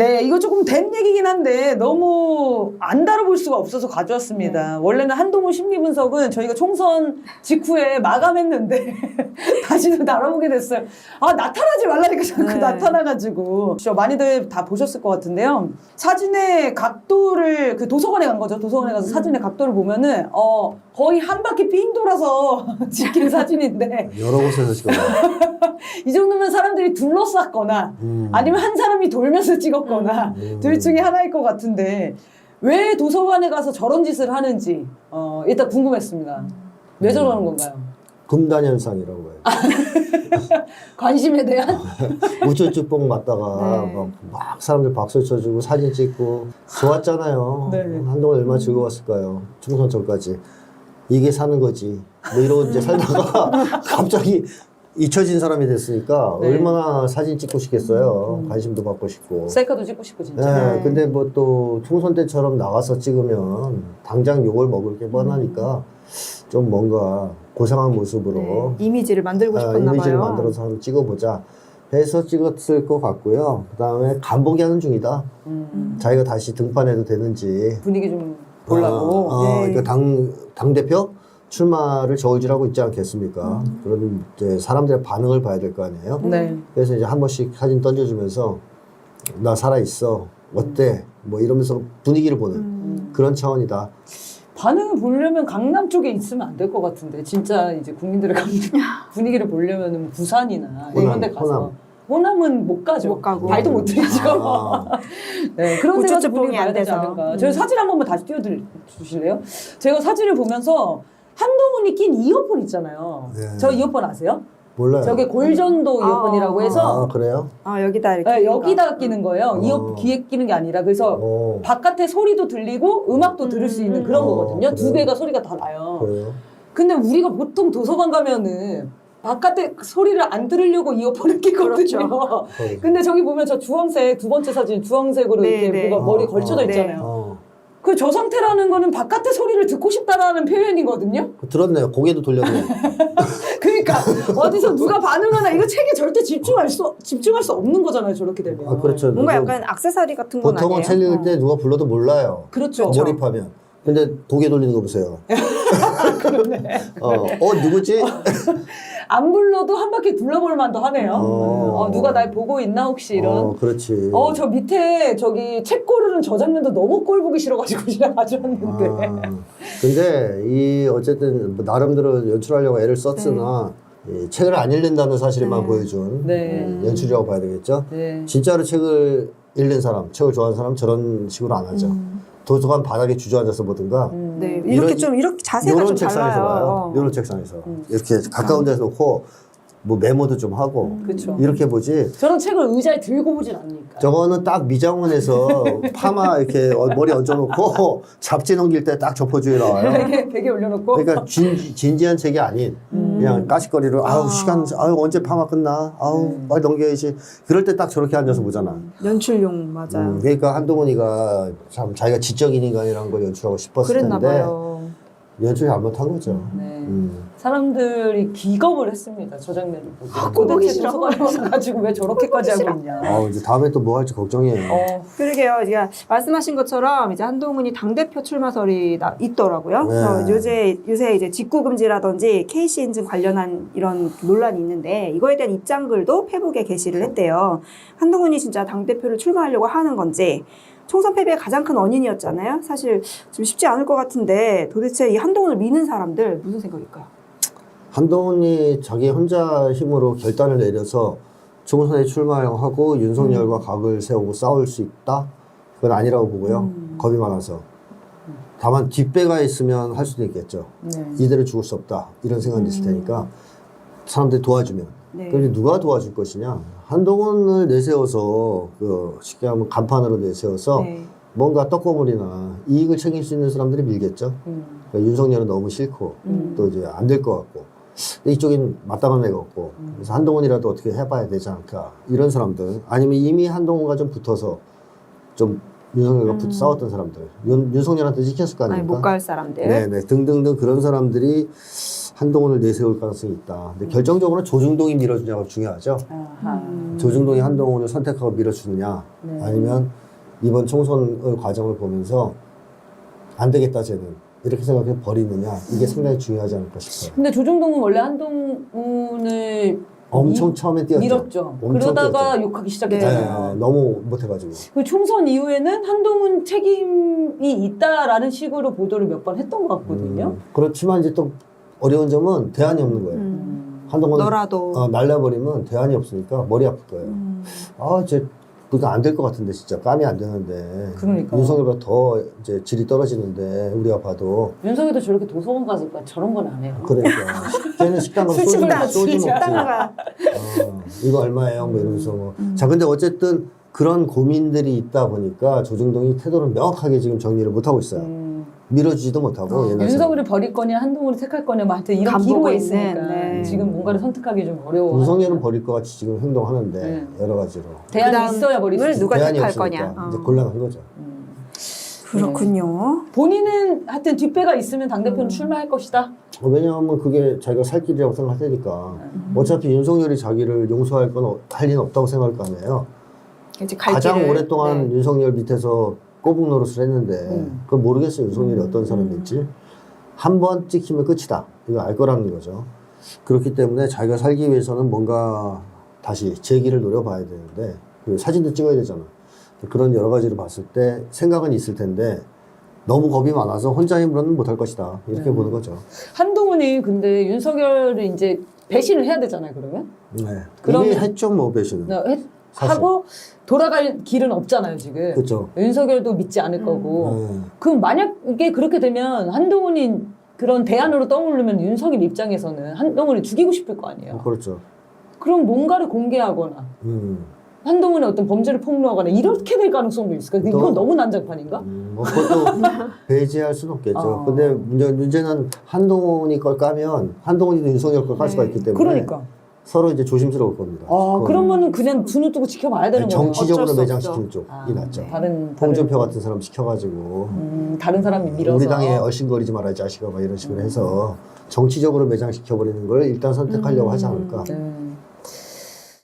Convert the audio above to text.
네, 이거 조금 된 얘기긴 한데 너무 안 다뤄볼 수가 없어서 가져왔습니다. 원래는 한동훈 심리 분석은 저희가 총선 직후에 마감했는데 다시는 다뤄보게 됐어요. 아 나타나지 말라니까 자꾸 네. 나타나가지고 저 많이들 다 보셨을 것 같은데요. 사진의 각도를 그 도서관에 간 거죠. 도서관에 가서 사진의 각도를 보면은 어 거의 한 바퀴 삥 돌아서 찍힌 사진인데 여러 곳에서 지금 이 정도면 사람들이 둘러쌌거나 음. 아니면 한 사람이 돌면서 찍었거나 음. 둘 중에 하나일 것 같은데 왜 도서관에 가서 저런 짓을 하는지 어, 일단 궁금했습니다. 왜 저러는 건가요? 금단 현상이라고 해요. 관심에 대한? 우쭈쭈뽕 맞다가 네. 막, 막 사람들 박수 쳐주고 사진 찍고 좋았잖아요. 네. 한동안 얼마나 즐거웠을까요? 총선 전까지. 이게 사는 거지. 뭐 이러고 이제 살다가 갑자기 잊혀진 사람이 됐으니까 네. 얼마나 사진 찍고 싶겠어요. 음. 관심도 받고 싶고. 셀카도 찍고 싶고 진짜. 네, 근데 뭐 또 총선 때처럼 나가서 찍으면 당장 욕을 먹을 게 뻔하니까 좀 뭔가 고상한 모습으로 네, 이미지를 만들고 아, 싶었나 이미지를 봐요. 만들어서 한번 찍어보자 해서 찍었을 것 같고요. 그 다음에 간보기 하는 중이다. 음, 자기가 다시 등판해도 되는지. 분위기 좀 보려고. 어, 어, 네. 그러니까 당, 당 대표 출마를 저울질하고 있지 않겠습니까? 그런 이제 사람들의 반응을 봐야 될 거 아니에요? 네. 그래서 이제 한 번씩 사진 던져주면서 나 살아있어. 어때? 뭐 이러면서 분위기를 보는 음. 그런 차원이다. 반응을 보려면 강남 쪽에 있으면 안 될 것 같은데 진짜 이제 국민들의 감- 분위기를 보려면 부산이나 호남, 이런 데 가서 호남. 은못 가죠. 못 가고. 발도 못 들이죠. 아, 네, 그런 데 가서 우쭈쭈뽕이 분위기 봐야 안 되지. 않을까. 음. 저희 사진 한 번만 다시 띄워주실래요? 제가 사진을 보면서 한동훈이 낀 이어폰 있잖아요. 네. 저 이어폰 아세요? 몰라요. 저게 골전도 아. 이어폰이라고 해서 아, 그래요? 아 여기다 이렇게 네, 여기다 끼는 거예요. 어. 이어 귀에 끼는 게 아니라 그래서 어, 바깥에 소리도 들리고 음악도 들을 수 있는 그런 어, 거거든요. 두 그래요? 개가 소리가 다 나요. 그래요? 근데 우리가 보통 도서관 가면은 바깥에 소리를 안 들으려고 이어폰을 끼거든요. 어. 근데 저기 보면 저 주황색 두 번째 사진 주황색으로 네, 이렇게 네. 뭐가 머리 어, 걸쳐져 어. 있잖아요. 어. 그 저 상태라는 거는 바깥의 소리를 듣고 싶다라는 표현이거든요. 들었네요. 고개도 돌렸네. 그러니까 어디서 누가 반응하나 이거 책에 절대 집중할 수 집중할 수 없는 거잖아요. 저렇게 되면. 아, 그렇죠. 뭔가 누구- 약간 액세서리 같은 건 보통은 아니에요. 책 읽을 어. 때 누가 불러도 몰라요. 그렇죠. 몰입하면. 근데 고개 돌리는 거 보세요. 어, 어, 누구지? 안 불러도 한 바퀴 둘러볼 만도 하네요. 어. 어, 누가 날 보고 있나 혹시 이런. 어, 그렇지. 어, 저 밑에 저기 책 고르는 저 장면도 너무 꼴 보기 싫어가지고 그냥 가져왔는데. 아, 근데 이 어쨌든 뭐 나름대로 연출하려고 애를 썼으나 이 책을 안 읽는다는 사실만 네. 보여준 네. 음, 연출이라고 봐야 되겠죠. 네. 진짜로 책을 읽는 사람, 책을 좋아하는 사람 저런 식으로 안 하죠. 음. 도서관 바닥에 주저앉아서 보든가 음. 네, 이런- 이렇게 좀 이렇게 자세가 이런 좀 책상에서 달라요. 봐요. 이런 책상에서 음. 이렇게 가까운 데서 놓고 뭐 메모도 좀 하고 그쵸. 이렇게 보지. 저는 책을 의자에 들고 보진 않으니까. 저거는 딱 미장원에서 파마 이렇게 어- 머리 얹어놓고 잡지 넘길 때 딱 접어주에 나와요. 베개, 베개 올려놓고. 그러니까 진, 진지한 책이 아닌 음. 그냥 까식거리로 아우 아. 시간 아우 언제 파마 끝나 아우 음. 빨리 넘겨야지 그럴 때 딱 저렇게 앉아서 보잖아. 연출용 맞아요. 음, 그러니까 한동훈이가 참 자기가 지적인 인간이라는 걸 연출하고 싶었을 그랬나 텐데 봐요. 연출 잘못한 거죠. 네. 음. 사람들이 기겁을 했습니다. 저 장면을 보고. 아, 도대체 싫어. 도서관에 와가지고 왜 저렇게까지 하고 있냐. 아 이제 다음에 또 뭐 할지 걱정이에요. 어, 그러게요. 제가 말씀하신 것처럼 이제 한동훈이 당대표 출마설이 나- 있더라고요. 네. 요새, 요새 이제 직구금지라든지 KC 인증 관련한 이런 논란이 있는데 이거에 대한 입장글도 페북에 게시를 했대요. 한동훈이 진짜 당대표를 출마하려고 하는 건지 총선 패배의 가장 큰 원인이었잖아요. 사실 좀 쉽지 않을 것 같은데 도대체 이한 동훈을 미는 사람들 무슨 생각일까요? 한동훈이 자기 혼자 힘으로 결단을 내려서 총선에 출마하고 윤석열과 음. 각을 세우고 싸울 수 있다? 그건 아니라고 보고요. 음. 겁이 많아서. 다만 뒷배가 있으면 할 수도 있겠죠. 네. 이대로 죽을 수 없다. 이런 생각이 있을 테니까 사람들이 도와주면. 네. 그럼 누가 도와줄 것이냐? 한동훈을 내세워서 그 쉽게 하면 간판으로 내세워서 네. 뭔가 떡고물이나 이익을 챙길 수 있는 사람들이 밀겠죠. 음. 그러니까 윤석열은 너무 싫고 음. 또 이제 안 될 것 같고 이쪽엔 마땅한 애가 없고 음. 그래서 한동훈이라도 어떻게 해봐야 되지 않을까 이런 사람들 아니면 이미 한동훈과 좀 붙어서 좀 윤석열과 붙 음. 싸웠던 사람들 윤, 윤석열한테 지켰을 거 아니 아닙니까? 못 갈 사람들. 네네 등등등 그런 사람들이 한동훈을 내세울 가능성이 있다. 근데 결정적으로 조중동이 밀어주냐가 중요하죠. 아하. 음. 조중동이 한동훈을 선택하고 밀어주느냐, 네. 아니면 이번 총선 과정을 보면서 안 되겠다 쟤는 이렇게 생각해 버리느냐 이게 상당히 중요하지 않을까 싶어요. 근데 조중동은 원래 한동훈을 엄청 처음에 뛰었죠. 밀었죠. 엄청 그러다가 뛰었죠. 욕하기 네, 시작했잖아요. 너무 못해가지고. 그 총선 이후에는 한동훈 책임이 있다라는 식으로 보도를 몇 번 했던 것 같거든요. 음, 그렇지만 이제 또 어려운 점은 대안이 없는 거예요. 음. 한동훈 너라도. 어, 날라버리면 대안이 없으니까 머리 아플 거예요. 음. 아, 쟤 그거 안될 것 같은데 진짜 감이 안 되는데. 그러니까. 윤석열보다 더 이제 질이 떨어지는데 우리가 봐도 윤석열도 저렇게 도서관 가서 저런 건 안 해요. 그러니까 걔는 식당 가서 소주, 술집을 소주 먹지. 땅가 어, 이거 얼마예요? 뭐 이러면서 뭐. 음. 자, 근데 어쨌든 그런 고민들이 있다 보니까 조중동이 태도를 명확하게 지금 정리를 못 하고 있어요. 음, 밀어주지도 못하고 어, 옛날 윤석열을 버릴 거냐 한동훈을 택할 거냐 뭐 하여튼 이런 기로에 있으니까 네. 지금 뭔가를 선택하기 좀 어려워. 윤석열은 버릴 것 같이 지금 행동하는데 네. 여러 가지로 대안이 있어야 버릴 수 있어. 누가 대안이 택할 거냐. 이제 어. 곤란한 거죠. 음. 그렇군요. 본인은 하여튼 뒷배가 있으면 당대표는 음. 출마할 것이다. 어, 왜냐하면 그게 자기가 살 길이라고 생각할 테니까 어차피 윤석열이 자기를 용서할 건할 리는 없다고 생각할 거 아니에요. 이제 갈 가장 길을, 오랫동안 네. 윤석열 밑에서 꼬북 노릇을 했는데 음. 그건 모르겠어요. 윤석열이 음, 어떤 사람일지. 한 번 찍히면 끝이다. 이거 알 거라는 거죠. 그렇기 때문에 자기가 살기 위해서는 뭔가 다시 재기를 노려봐야 되는데 그 사진도 찍어야 되잖아. 그런 여러 가지를 봤을 때 생각은 있을 텐데 너무 겁이 많아서 혼자 힘으로는 못할 것이다. 이렇게 음. 보는 거죠. 한동훈이 근데 윤석열을 이제 배신을 해야 되잖아요. 그러면? 네. 그러면- 이미 했죠 뭐 배신은. 네, 했- 사실. 하고 돌아갈 길은 없잖아요 지금. 그렇죠 윤석열도 믿지 않을 음. 거고. 네. 그럼 만약에 그렇게 되면 한동훈이 그런 대안으로 떠오르면 윤석열 입장에서는 한동훈을 죽이고 싶을 거 아니에요. 그렇죠 그럼 뭔가를 공개하거나 음. 한동훈의 어떤 범죄를 폭로하거나 이렇게 될 가능성도 있을까? 이건 또- 너무 난장판인가? 음, 뭐 그것도 배제할 수는 없겠죠. 어. 근데 문제, 문제는 한동훈이 걸 까면 한동훈이도 윤석열 걸깔 수가 네. 있기 때문에 그러니까. 서로 이제 조심스러울 겁니다. 아, 그건 그러면은 그냥 눈을 뜨고 지켜봐야 되는 거예요. 정치적으로 어쩔 수 매장시키는 없죠. 쪽이 아, 낫죠. 다른 홍준표 다른- 같은 사람 시켜가지고 음, 다른 사람이 밀어서 우리 당에 얼씬거리지 마라 이 자식아 막 이런 식으로 해서 정치적으로 매장시켜버리는 걸 일단 선택하려고 음. 하지 않을까. 음.